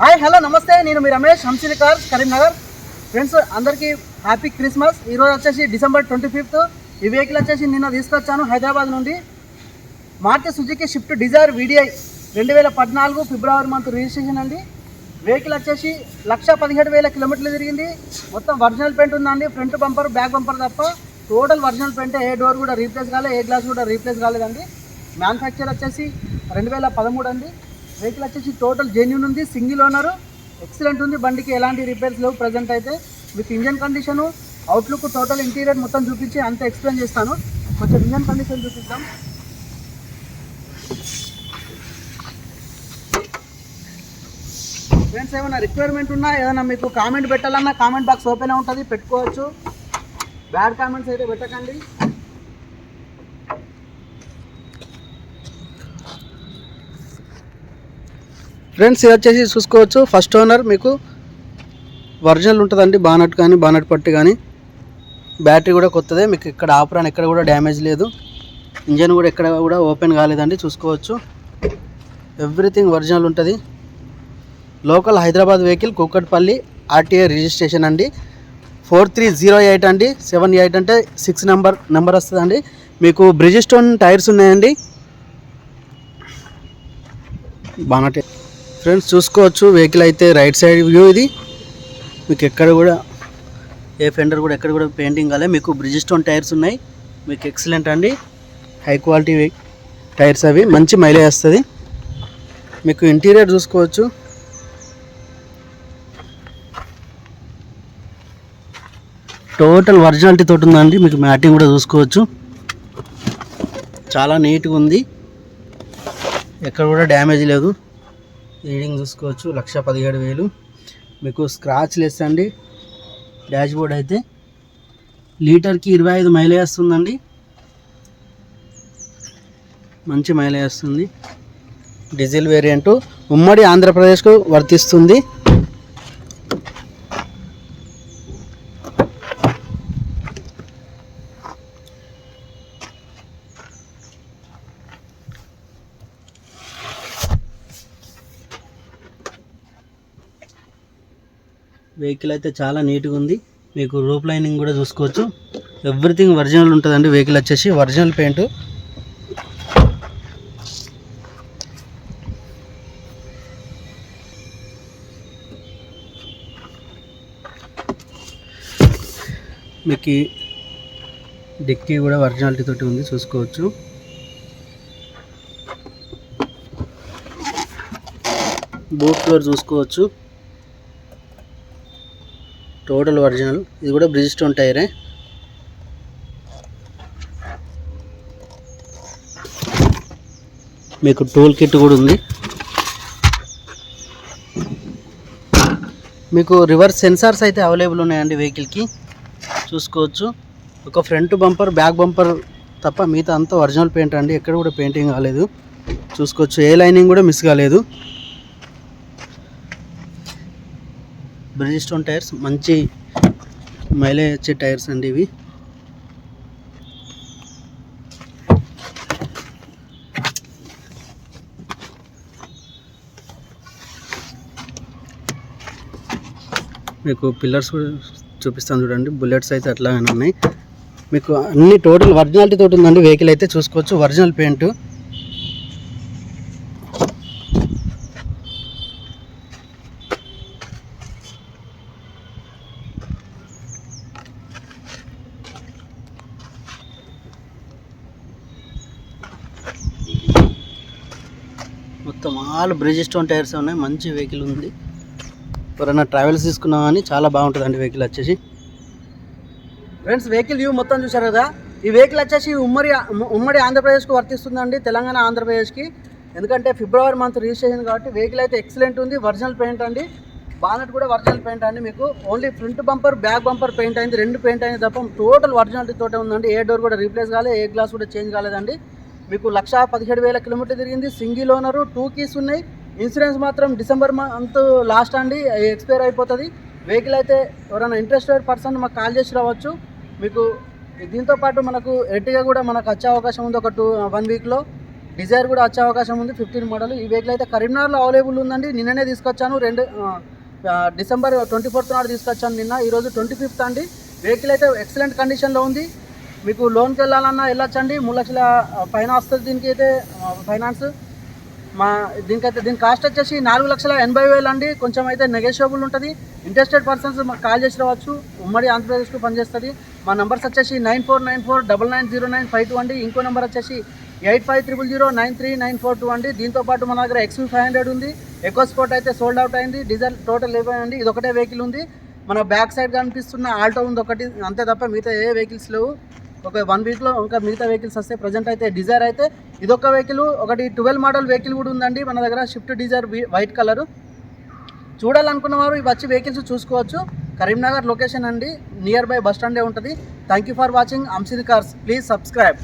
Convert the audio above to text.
Hi hello నమస్తే. నేను మీ రమేష్ హంసిని కార్ కరీంనగర్. ఫ్రెండ్స్ అందరికీ హ్యాపీ క్రిస్మస్. ఈరోజు వచ్చేసి డిసెంబర్ ట్వంటీ ఫిఫ్త్. ఈ వెహికల్ వచ్చేసి నిన్న తీసుకొచ్చాను హైదరాబాద్ నుండి. Maruti Suzuki Swift Dzire VDI రెండు వేల పద్నాలుగు ఫిబ్రవరి మంత్ రిజిస్ట్రేషన్ అండి. వెహికల్ వచ్చేసి లక్ష పదిహేడు వేల కిలోమీటర్లు తిరిగింది. మొత్తం ఒరిజినల్ పెయింట్ ఉందండి. ఫ్రంట్ బంపర్ బ్యాక్ బంపర్ తప్ప టోటల్ ఒరిజినల్ పెయింటే ఏ డోర్ కూడా రీప్లేస్ కాలేదు ఏ గ్లాస్ కూడా రీప్లేస్ కాలేదండి. మ్యానుఫ్యాక్చర్ వచ్చేసి రెండు వేల పదమూడు అండి. వెహికల్ వచ్చేసి టోటల్ జెన్యున్ ఉంది సింగిల్ ఓనరు ఎక్సలెంట్ ఉంది. బండికి ఎలాంటి రిపేర్స్ లేవు ప్రజెంట్ అయితే. మీకు engine condition outlook total interior మొత్తం చూపించి అంతా ఎక్స్ప్లెయిన్ చేస్తాను. కొంచెం ఇంజన్ కండిషన్ చూపిద్దాం. ఫ్రెండ్స్ ఏమైనా రిక్వైర్మెంట్ ఉన్నా ఏదైనా మీకు కామెంట్ పెట్టాలన్నా కామెంట్ బాక్స్ ఓపెన్ ఉంటుంది పెట్టుకోవచ్చు. బ్యాడ్ కామెంట్స్ అయితే పెట్టకండి. ఫ్రెండ్స్ ఇది వచ్చేసి చూసుకోవచ్చు. ఫస్ట్ ఓనర్ మీకు ఒరిజినల్ ఉంటుందండి. బానట్ కానీ బానట్ పట్టు కానీ. బ్యాటరీ కూడా కొత్తదే. మీకు ఇక్కడ ఆపరాన్ ఎక్కడ కూడా డ్యామేజ్ లేదు. ఇంజన్ కూడా ఎక్కడ కూడా ఓపెన్ కాలేదండి. చూసుకోవచ్చు. ఎవ్రీథింగ్ ఒరిజినల్ ఉంటుంది. Local Hyderabad vehicle Kukatpally RTA registration అండి. ఫోర్ త్రీ జీరో ఎయిట్ అండి. సెవెన్ ఎయిట్ అంటే సిక్స్ నెంబర్ నెంబర్ వస్తుందండి. మీకు బ్రిజిస్టోన్ టైర్స్ ఉన్నాయండి. బానట్ ఫ్రెండ్స్ చూసుకోవచ్చు. వెహికల్ అయితే రైట్ సైడ్ వ్యూ ఇది. మీకు ఎక్కడ కూడా ఏ ఫెండర్ కూడా ఎక్కడ కూడా పెయింటింగ్ కాలే. మీకు బ్రిజిస్టోన్ టైర్స్ ఉన్నాయి. మీకు ఎక్సలెంట్ అండి. హై క్వాలిటీ టైర్స్ అవి. మంచి మైలేజ్ వస్తుంది. మీకు ఇంటీరియర్ చూసుకోవచ్చు. టోటల్ ఒరిజినాలిటీ తోటి ఉందండి. మీకు మ్యాటింగ్ కూడా చూసుకోవచ్చు. చాలా నీట్గా ఉంది. ఎక్కడ కూడా డ్యామేజ్ లేదు. రీడింగ్ చూసుకోవచ్చు. లక్ష పదిహేడు వేలు. మీకు స్క్రాచ్ లెస్ అండి. డాష్ బోర్డ్ అయితే లీటర్కి ఇరవై ఐదు మైలేజ్ వస్తుందండి. మంచి మైలేజ్ వస్తుంది. డీజిల్ వేరియంట్ ఉమ్మడి ఆంధ్రప్రదేశ్కు వర్తిస్తుంది. వెహికల్ అయితే చాలా నీట్గా ఉంది. మీకు రూప్ లైనింగ్ కూడా చూసుకోవచ్చు. ఎవ్రీథింగ్ ఒరిజినల్ ఉంటుందండి. వెహికల్ వచ్చేసి ఒరిజినల్ పెయింట్ మీకు డిక్కీ కూడా ఒరిజినాలిటీ తోటి ఉంది. చూసుకోవచ్చు. బోట్ ఫ్లోర్ చూసుకోవచ్చు. Total original. ఇది కూడా బ్రిజిస్టోన్ టైరే. మీకు టూల్ కిట్ కూడా ఉంది. మీకు రివర్స్ సెన్సార్స్ అయితే అవైలబుల్ ఉన్నాయండి వెహికల్కి. చూసుకోవచ్చు. ఒక ఫ్రంట్ బంపర్ బ్యాక్ బంపర్ తప్ప మిగతా అంతా ఒరిజినల్ పెయింట్ అండి. ఎక్కడ కూడా పెయింటింగ్ కాలేదు. చూసుకోవచ్చు. ఏ లైనింగ్ కూడా మిస్ కాలేదు. బ్రిజిస్టోన్ టైర్స్ మంచి మైలేజ్ వచ్చే టైర్స్ అండి ఇవి. మీకు పిల్లర్స్ కూడా చూపిస్తాను చూడండి. బుల్లెట్స్ అయితే అట్లాగే ఉన్నాయి. మీకు అన్ని టోటల్ ఒరిజినాలిటీ తోటి ఉందండి. వెహికల్ అయితే చూసుకోవచ్చు. ఒరిజినల్ పెయింట్ మొత్తం ఆల్ బ్రిజిస్టోన్ టైర్స్ ఉన్నాయి. మంచి వెహికల్ ఉంది. ఎవరైనా ట్రావెల్స్ తీసుకున్నా కానీ చాలా బాగుంటుందండి వెహికల్ వచ్చేసి. ఫ్రెండ్స్ వెహికల్ వ్యూ మొత్తం చూసారు కదా? ఈ వెహికల్ వచ్చేసి ఉమ్మడి ఉమ్మడి ఆంధ్రప్రదేశ్కు వర్తిస్తుందండి. తెలంగాణ ఆంధ్రప్రదేశ్కి. ఎందుకంటే ఫిబ్రవరి మంత్ రిజిస్ట్రేషన్ కాబట్టి వెహికల్ అయితే ఎక్సలెంట్ ఉంది. ఒరిజినల్ పెయింట్ అండి. బానట్ కూడా ఒరిజినల్ పెయింట్ అండి మీకు. Only front bumper back bumper paint అయింది. రెండు పెయింట్ అయింది తప్ప టోటల్ ఒరిజినాలిటీ తోటే ఉందండి. ఏ డోర్ కూడా రీప్లేస్ కాలేదు. ఏ గ్లాస్ కూడా చేంజ్ కాలేదండి. మీకు లక్ష పదిహేడు వేల కిలోమీటర్ తిరిగింది. సింగిల్ ఓనరు టూ కీస్ ఉన్నాయి. ఇన్సూరెన్స్ మాత్రం డిసెంబర్ మంత్ లాస్ట్ అండి ఎక్స్పైర్ అయిపోతుంది. వెహికల్ అయితే ఎవరైనా ఇంట్రెస్టెడ్ పర్సన్ మాకు కాల్ చేసి రావచ్చు. మీకు దీంతో పాటు మనకు ఎర్టిగా కూడా మనకు వచ్చే అవకాశం ఉంది ఒక టూ వన్ వీక్లో. డిజైర్ కూడా వచ్చే అవకాశం ఉంది ఫిఫ్టీన్ మోడల్. ఈ వెహికల్ అయితే కరీంనగర్లో అవైలబుల్ ఉందండి. నిన్ననే తీసుకొచ్చాను రెండు డిసెంబర్ ట్వంటీ ఫోర్త్ నాడు తీసుకొచ్చాను నిన్న. ఈరోజు ట్వంటీ ఫిఫ్త్ అండి. వెహికల్ అయితే ఎక్సలెంట్ కండిషన్లో ఉంది. మీకు లోన్కి వెళ్ళాలన్నా వెళ్ళొచ్చండి. మూడు లక్షల పైన వస్తుంది దీనికి అయితే ఫైనాన్స్. మా దీనికైతే దీని కాస్ట్ వచ్చేసి నాలుగు లక్షల ఎనభై వేలు అండి. కొంచెం అయితే నెగోషియబుల్ ఉంటుంది. ఇంట్రెస్టెడ్ పర్సన్స్ మాకు కాల్ చేసి రావచ్చు. ఉమ్మడి ఆంధ్రప్రదేశ్కు పనిచేస్తుంది. మా నెంబర్స్ వచ్చేసి nine four nine four double nine zero nine five two అండి. ఇంకో నెంబర్ వచ్చేసి eight five triple zero nine three nine four two అండి. దీంతో పాటు మన దగ్గర ఎక్స్వీ ఫైవ్ హండ్రెడ్ ఉంది. ఎకో స్పోర్ట్ అయితే సోల్డ్ అవుట్ అయింది. డీజిల్ టోటల్ అయిపోయింది ఇది ఒకటే వెహికల్ ఉంది. మన బ్యాక్ సైడ్ కనిపిస్తున్న ఆల్టో ఉంది ఒకటి. అంతే తప్ప మిగతా ఏ వెహికల్స్ లేవు. ఒక వన్ వీక్లో ఇంకా మిగతా వెహికల్స్ వస్తే ప్రజెంట్ అయితే డిజైర్ అయితే ఇదొక వెహికల్ ఒకటి ట్వెల్వ్ మోడల్ వెహికల్ కూడా ఉందండి. మన దగ్గర షిఫ్ట్ డిజైర్ వైట్ కలర్ చూడాలనుకున్న వారు ఇవి వచ్చి వెహికల్స్ చూసుకోవచ్చు. కరీంనగర్ లొకేషన్ అండి. నియర్ బై బస్ స్టాండే ఉంటుంది. థ్యాంక్ యూ ఫర్ వాచింగ్ అంసిద్ కార్స్ ప్లీజ్ సబ్స్క్రైబ్